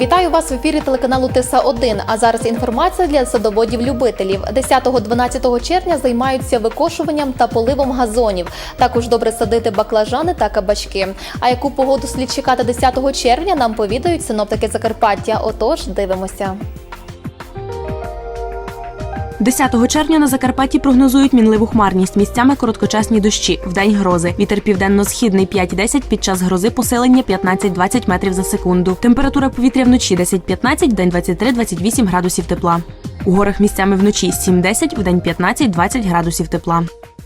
Вітаю вас в ефірі телеканалу Тиса 1 А зараз інформація для садоводів-любителів. 10-12 червня займаються викошуванням та поливом газонів. Також добре садити баклажани та кабачки. А яку погоду слід чекати 10 червня, нам повідають синоптики Закарпаття. Отож, дивимося. 10 червня на Закарпатті прогнозують мінливу хмарність. Місцями короткочасні дощі. Вдень грози. Вітер південно-східний 5-10, під час грози посилення 15-20 метрів за секунду. Температура повітря вночі 10-15, вдень 23-28 градусів тепла. У горах місцями вночі 7-10, вдень 15-20 градусів тепла. –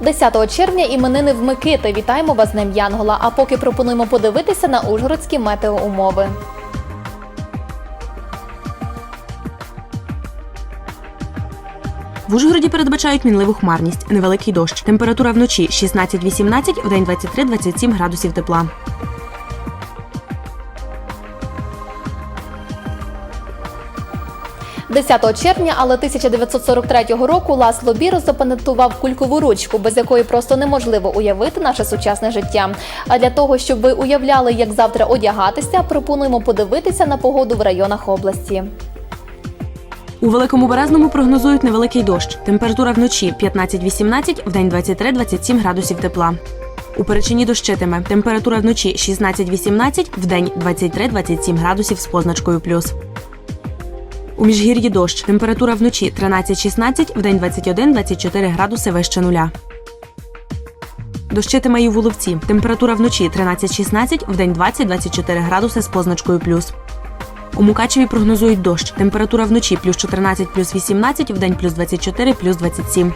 10 червня іменини в Микити. Вітаємо вас з Днем Янгола. А поки пропонуємо подивитися на ужгородські метеоумови. В Ужгороді передбачають мінливу хмарність, невеликий дощ. Температура вночі 16-18, вдень 23-27 градусів тепла. – 10 червня, але 1943 року Ласло Біро запатентував кулькову ручку, без якої просто неможливо уявити наше сучасне життя. А для того, щоб ви уявляли, як завтра одягатися, пропонуємо подивитися на погоду в районах області. У Великому Березному прогнозують невеликий дощ. Температура вночі 15-18, вдень 23-27 градусів тепла. У Перечині дощитиме. Температура вночі 16-18, вдень 23-27 градусів з позначкою плюс. У Міжгір'ї дощ. Температура вночі 13-16, вдень 21-24 градуси вище нуля. Дощитиме і у Воловці. Температура вночі 13-16, вдень 20-24 градуси з позначкою плюс. У Мукачеві прогнозують дощ. Температура вночі плюс 14, плюс 18, вдень плюс 24, плюс 27.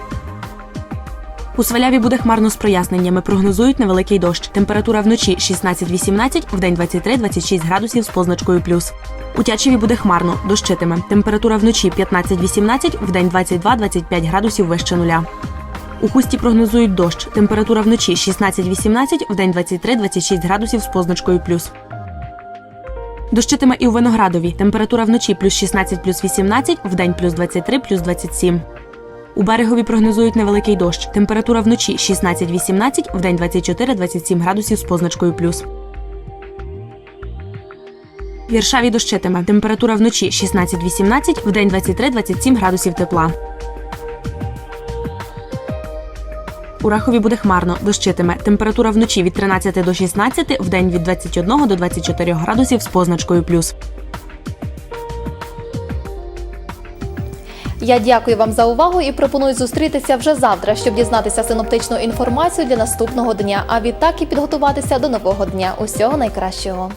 У Сваляві буде хмарно з проясненнями. Прогнозують невеликий дощ. Температура вночі 16-18, вдень 23-26 градусів з позначкою плюс. У Тячеві буде хмарно, дощитиме. Температура вночі 15-18, вдень 22-25 градусів вище нуля. У Хусті прогнозують дощ. Температура вночі 16-18, вдень 23-26 градусів з позначкою плюс. Дощитиме і у Виноградові. Температура вночі плюс 16 плюс 18, вдень плюс 23 плюс 27. У берегові прогнозують невеликий дощ. Температура вночі 16-18, вдень 24-27 градусів з позначкою плюс. Віршаві дощитиме. Температура вночі 16-18, вдень 23-27 градусів тепла. У Рахові буде хмарно, дощитиме. Температура вночі від 13 до 16, вдень від 21 до 24 градусів з позначкою плюс. Я дякую вам за увагу і пропоную зустрітися вже завтра, щоб дізнатися синоптичну інформацію для наступного дня. А відтак і підготуватися до нового дня. Усього найкращого.